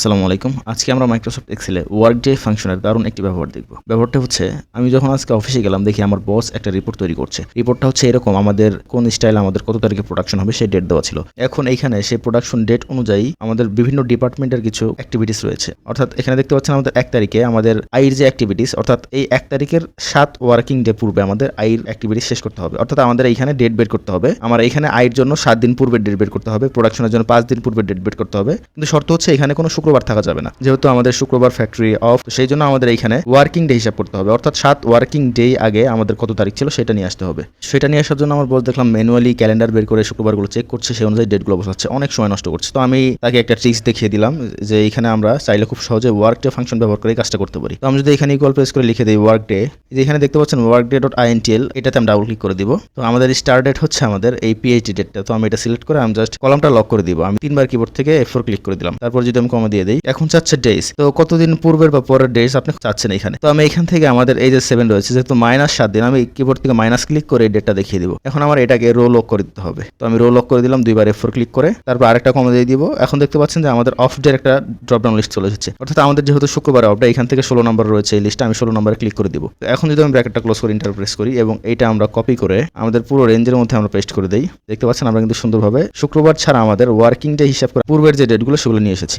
আসসালামু আলাইকুম। আজকে আমরা মাইক্রোসফট এক্সেলে ওয়ার্ক ডে ফাংশনের দারুণ একটি ব্যবহার দেখব। ব্যবহারটা হচ্ছে, আমি যখন আজকে অফিসে গেলাম, দেখি আমার বস একটা রিপোর্ট তৈরি করছে। রিপোর্টটা হচ্ছে এরকম, আমাদের কোন স্টাইল আমাদের কত তারিখে প্রোডাকশন হবে সেই ডেট দেওয়া ছিল। এখন এইখানে সেই প্রোডাকশন ডেট অনুযায়ী আমাদের বিভিন্ন ডিপার্টমেন্টের কিছু অ্যাক্টিভিটিস রয়েছে। অর্থাৎ এখানে দেখতে পাচ্ছেন, আমাদের এক তারিখে আমাদের আইর যে অ্যাক্টিভিটিস অর্থাৎ এই এক তারিখের সাত ওয়ার্কিং ডে পূর্বে আমাদের আইর অ্যাক্টিভিটিস শেষ করতে হবে। অর্থাৎ আমাদের এইখানে ডেট বের করতে হবে। আমার এখানে আয়ের জন্য সাত দিন পূর্বে ডেট বের করতে হবে প্রোডাকশনের জন্য পাঁচ দিন পূর্বে ডেট বের করতে হবে। কিন্তু শর্ত হচ্ছে, এখানে কোনো শুক্রবার থাকা যাবে না। যেহেতু আমাদের শুক্রবার ফ্যাক্টরি অফ সেই জন্য আমাদের এইখানে ওয়ার্কিং ডে হিসাব করতে হবে। অর্থাৎ সাত ওয়ার্কিং ডে আগে আমাদের কত তারিখ ছিল সেটা নিয়ে আসতে হবে। সেটা নিয়ে আসার জন্য আমার বস দেখলাম ম্যানুয়ালি ক্যালেন্ডার বের করে শুক্রবারগুলো চেক করছে, সেই অনুযায়ী ডেটগুলো বসাচ্ছে। অনেক সময় নষ্ট করছে। তো আমি তাকে একটা ট্রিক্স দেখিয়ে দিলাম যে এখানে আমরা চাইলে খুব সহজে ওয়ার্ক ডে ফাংশন ব্যবহার করে কাজটা করতে পারি। তো আমি যদি এখানে ইকুয়াল প্রেস করে লিখে দিই ওয়ার্ক ডে যে এখানে দেখতে পাচ্ছেন ওয়ার্ক ডে ডট আইএনটিএল এটাতে আমি ডাবল ক্লিক করে দিব। তো আমাদের স্টার ডেট হচ্ছে আমাদের এই পিএইচডি ডেটটা তো আমি এটা সিলেক্ট করে আমি জাস্ট কলামটা লক করে দিব। আমি তিনবার কিবোর্ড থেকে এফ ফোর ক্লিক করে দিলাম। তারপর যদি আমি কমা দিয়ে দিই। এখন চাচ্ছে ডেজ তো কতদিন পূর্বের বা পরের ডেজ আপনি চাচ্ছেন এখানে? তো আমি এখান থেকে আমাদের এই যে সেভেন রয়েছে, যেহেতু মাইনাস সাত দিন, আমি কিবোর্ড থেকে মাইনাস ক্লিক করে এই ডেটটা দেখিয়ে দিব। এখন আমার এটাকে রো লক করে দিতে হবে। তো আমি রো লক করে দিলাম, দুইবার এফ ক্লিক করে, তারপর আরেকটা কমা দিয়ে দিব। এখন দেখতে পাচ্ছেন যে আমাদের অফ ডের একটা ড্রপ ডাউন লিস্ট চলে এসেছে। অর্থাৎ আমাদের যেহেতু শুক্রবার অফ এখান থেকে ষোলো নম্বর রয়েছে এই লিস্টে আমি ষোলো নম্বরে ক্লিক করে দিব। তো এখন যদি আমি ব্র্যাকেটটা ক্লোজ করে ইন্টার প্রেস করি এবং এটা আমরা কপি করে আমাদের পুরো রেঞ্জের মধ্যে আমরা পেস্ট করে দিই, দেখতে পাচ্ছেন আমরা কিন্তু সুন্দরভাবে শুক্রবার ছাড়া আমাদের ওয়ার্কিং ডে হিসাব করে পূর্বের যে ডেটগুলো সেগুলো নিয়ে এসেছি।